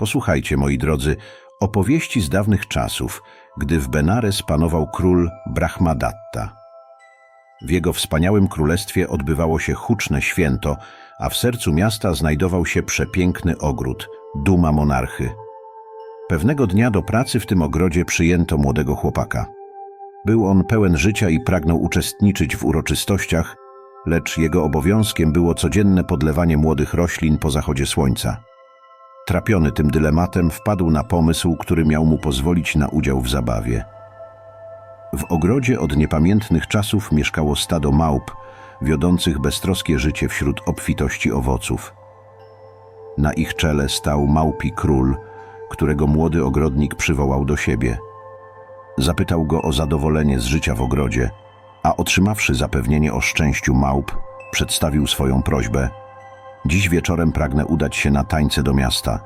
Posłuchajcie, moi drodzy, opowieści z dawnych czasów, gdy w Benares panował król Brahmadatta. W jego wspaniałym królestwie odbywało się huczne święto, a w sercu miasta znajdował się przepiękny ogród, duma monarchy. Pewnego dnia do pracy w tym ogrodzie przyjęto młodego chłopaka. Był on pełen życia i pragnął uczestniczyć w uroczystościach, lecz jego obowiązkiem było codzienne podlewanie młodych roślin po zachodzie słońca. Trapiony tym dylematem, wpadł na pomysł, który miał mu pozwolić na udział w zabawie. W ogrodzie od niepamiętnych czasów mieszkało stado małp, wiodących beztroskie życie wśród obfitości owoców. Na ich czele stał małpi król, którego młody ogrodnik przywołał do siebie. Zapytał go o zadowolenie z życia w ogrodzie, a otrzymawszy zapewnienie o szczęściu małp, przedstawił swoją prośbę. Dziś wieczorem pragnę udać się na tańce do miasta.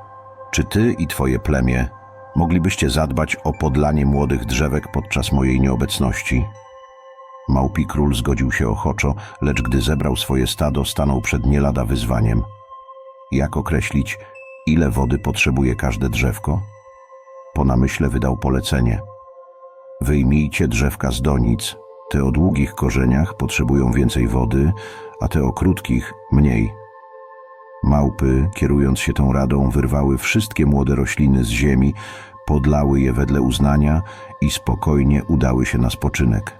Czy ty i twoje plemię moglibyście zadbać o podlanie młodych drzewek podczas mojej nieobecności? Małpi król zgodził się ochoczo, lecz gdy zebrał swoje stado, stanął przed nie lada wyzwaniem. Jak określić, ile wody potrzebuje każde drzewko? Po namyśle wydał polecenie. Wyjmijcie drzewka z donic. Te o długich korzeniach potrzebują więcej wody, a te o krótkich mniej. Małpy, kierując się tą radą, wyrwały wszystkie młode rośliny z ziemi, podlały je wedle uznania i spokojnie udały się na spoczynek.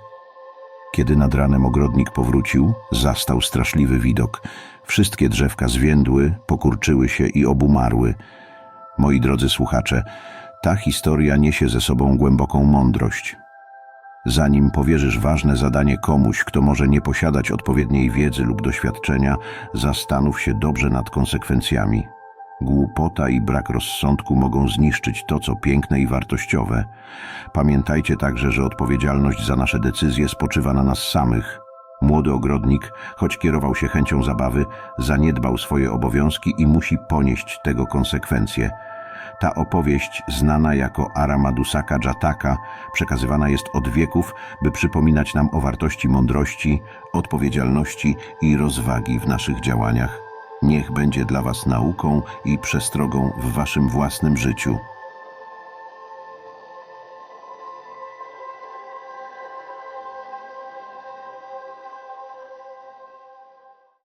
Kiedy nad ranem ogrodnik powrócił, zastał straszliwy widok. Wszystkie drzewka zwiędły, pokurczyły się i obumarły. Moi drodzy słuchacze, ta historia niesie ze sobą głęboką mądrość. Zanim powierzysz ważne zadanie komuś, kto może nie posiadać odpowiedniej wiedzy lub doświadczenia, zastanów się dobrze nad konsekwencjami. Głupota i brak rozsądku mogą zniszczyć to, co piękne i wartościowe. Pamiętajcie także, że odpowiedzialność za nasze decyzje spoczywa na nas samych. Młody ogrodnik, choć kierował się chęcią zabawy, zaniedbał swoje obowiązki i musi ponieść tego konsekwencje. Ta opowieść, znana jako Aramadusaka Jataka, przekazywana jest od wieków, by przypominać nam o wartości mądrości, odpowiedzialności i rozwagi w naszych działaniach. Niech będzie dla Was nauką i przestrogą w Waszym własnym życiu.